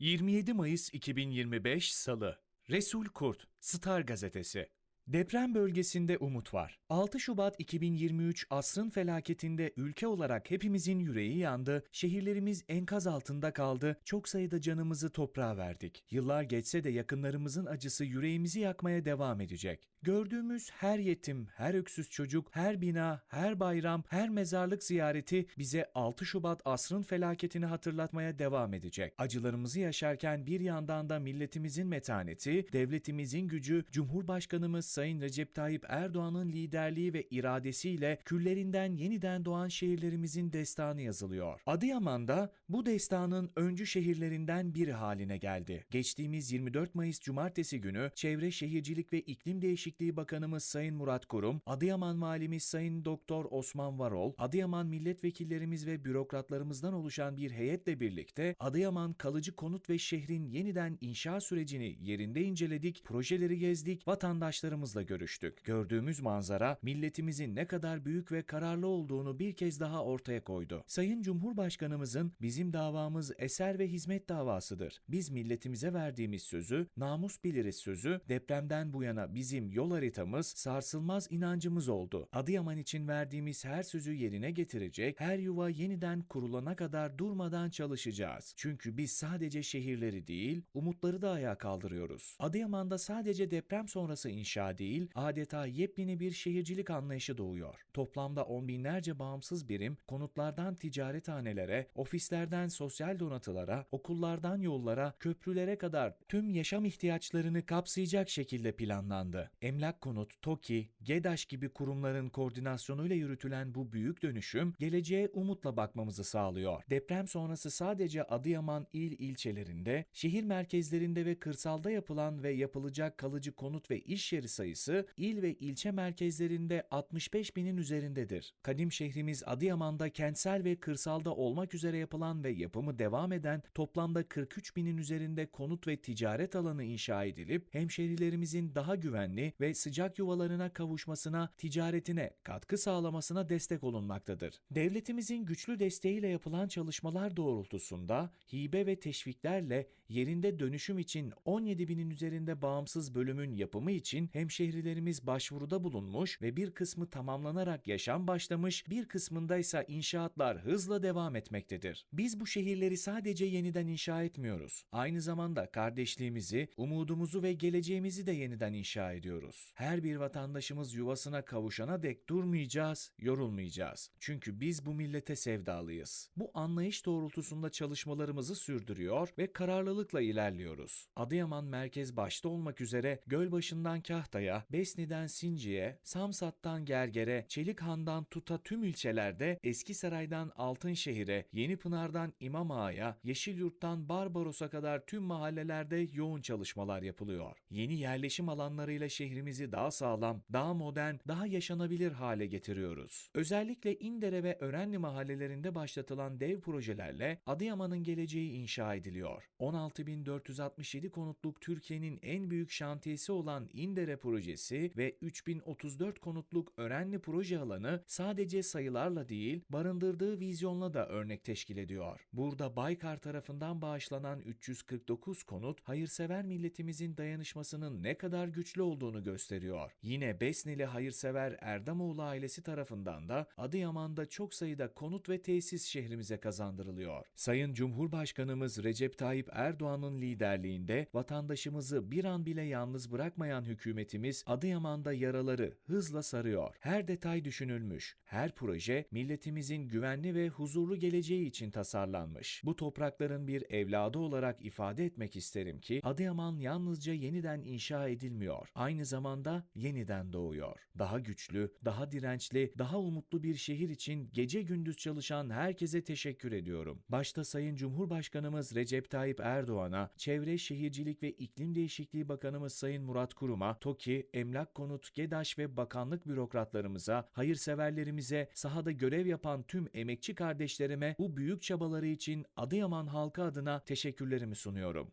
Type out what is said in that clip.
27 Mayıs 2025 Salı. Resul Kurt, Star Gazetesi Deprem bölgesinde umut var. 6 Şubat 2023 asrın felaketinde ülke olarak hepimizin yüreği yandı, şehirlerimiz enkaz altında kaldı, çok sayıda canımızı toprağa verdik. Yıllar geçse de yakınlarımızın acısı yüreğimizi yakmaya devam edecek. Gördüğümüz her yetim, her öksüz çocuk, her bina, her bayram, her mezarlık ziyareti bize 6 Şubat asrın felaketini hatırlatmaya devam edecek. Acılarımızı yaşarken bir yandan da milletimizin metaneti, devletimizin gücü, Cumhurbaşkanımız Sayın Recep Tayyip Erdoğan'ın liderliği ve iradesiyle küllerinden yeniden doğan şehirlerimizin destanı yazılıyor. Adıyaman'da bu destanın öncü şehirlerinden biri haline geldi. Geçtiğimiz 24 Mayıs Cumartesi günü Çevre Şehircilik ve İklim Değişikliği Bakanımız Sayın Murat Kurum, Adıyaman Valimiz Sayın Doktor Osman Varol, Adıyaman milletvekillerimiz ve bürokratlarımızdan oluşan bir heyetle birlikte Adıyaman kalıcı konut ve şehrin yeniden inşa sürecini yerinde inceledik, projeleri gezdik, vatandaşlarımızla görüştük. Gördüğümüz manzara milletimizin ne kadar büyük ve kararlı olduğunu bir kez daha ortaya koydu. Sayın Cumhurbaşkanımızın bizim davamız eser ve hizmet davasıdır. Biz milletimize verdiğimiz sözü, namus biliriz sözü, depremden bu yana bizim yol haritamız, sarsılmaz inancımız oldu. Adıyaman için verdiğimiz her sözü yerine getirecek, her yuva yeniden kurulana kadar durmadan çalışacağız. Çünkü biz sadece şehirleri değil, umutları da ayağa kaldırıyoruz. Adıyaman'da sadece deprem sonrası inşa değil, adeta yepyeni bir şehircilik anlayışı doğuyor. Toplamda on binlerce bağımsız birim, konutlardan ticarethanelere, ofislerden sosyal donatılara, okullardan yollara, köprülere kadar tüm yaşam ihtiyaçlarını kapsayacak şekilde planlandı. Emlak Konut, TOKİ, GEDAŞ gibi kurumların koordinasyonuyla yürütülen bu büyük dönüşüm, geleceğe umutla bakmamızı sağlıyor. Deprem sonrası sadece Adıyaman il ilçelerinde, şehir merkezlerinde ve kırsalda yapılan ve yapılacak kalıcı konut ve iş yeri sayısı il ve ilçe merkezlerinde 65 binin üzerindedir. Kadim şehrimiz Adıyaman'da kentsel ve kırsalda olmak üzere yapılan ve yapımı devam eden toplamda 43 binin üzerinde konut ve ticaret alanı inşa edilip hemşehrilerimizin daha güvenli ve sıcak yuvalarına kavuşmasına, ticaretine katkı sağlamasına destek olunmaktadır. Devletimizin güçlü desteğiyle yapılan çalışmalar doğrultusunda hibe ve teşviklerle yerinde dönüşüm için 17 binin üzerinde bağımsız bölümün yapımı için hemşehrilerimiz başvuruda bulunmuş ve bir kısmı tamamlanarak yaşam başlamış, bir kısmında ise inşaatlar hızla devam etmektedir. Biz bu şehirleri sadece yeniden inşa etmiyoruz. Aynı zamanda kardeşliğimizi, umudumuzu ve geleceğimizi de yeniden inşa ediyoruz. Her bir vatandaşımız yuvasına kavuşana dek durmayacağız, yorulmayacağız. Çünkü biz bu millete sevdalıyız. Bu anlayış doğrultusunda çalışmalarımızı sürdürüyor ve kararlılıkla ilerliyoruz. Adıyaman merkez başta olmak üzere Gölbaşı'ndan Kahta'ya, Besni'den Sinci'ye, Samsat'tan Gerger'e, Çelikhan'dan Tut'a tüm ilçelerde, Eskisaray'dan Altınşehir'e, Yenipınar'dan İmamağa'ya, Yeşilyurt'tan Barbaros'a kadar tüm mahallelerde yoğun çalışmalar yapılıyor. Yeni yerleşim alanlarıyla şehrimizi daha sağlam, daha modern, daha yaşanabilir hale getiriyoruz. Özellikle İndere ve Örenli mahallelerinde başlatılan dev projelerle Adıyaman'ın geleceği inşa ediliyor. 16.467 konutluk Türkiye'nin en büyük şantiyesi olan İndere projesi ve 3034 konutluk Örenli proje alanı sadece sayılarla değil, barındırdığı vizyonla da örnek teşkil ediyor. Burada Baykar tarafından bağışlanan 349 konut, hayırsever milletimizin dayanışmasının ne kadar güçlü olduğunu gösteriyor. Yine Besneli hayırsever Erdamoğlu ailesi tarafından da Adıyaman'da çok sayıda konut ve tesis şehrimize kazandırılıyor. Sayın Cumhurbaşkanımız Recep Tayyip Erdoğan'ın liderliğinde vatandaşımızı bir an bile yalnız bırakmayan hükümetimiz Adıyaman'da yaraları hızla sarıyor. Her detay düşünülmüş, her proje milletimizin güvenli ve huzurlu geleceği için tasarlanmış. Bu toprakların bir evladı olarak ifade etmek isterim ki Adıyaman yalnızca yeniden inşa edilmiyor. Aynı zamanda yeniden doğuyor. Daha güçlü, daha dirençli, daha umutlu bir şehir için gece gündüz çalışan herkese teşekkür ediyorum. Başta Sayın Cumhurbaşkanımız Recep Tayyip Erdoğan'a, Çevre Şehircilik ve İklim Değişikliği Bakanımız Sayın Murat Kurum'a, TOKİ, Emlak Konut, GEDAŞ ve bakanlık bürokratlarımıza, hayırseverlerimize, sahada görev yapan tüm emekçi kardeşlerime bu büyük çabaları için Adıyaman halkı adına teşekkürlerimi sunuyorum.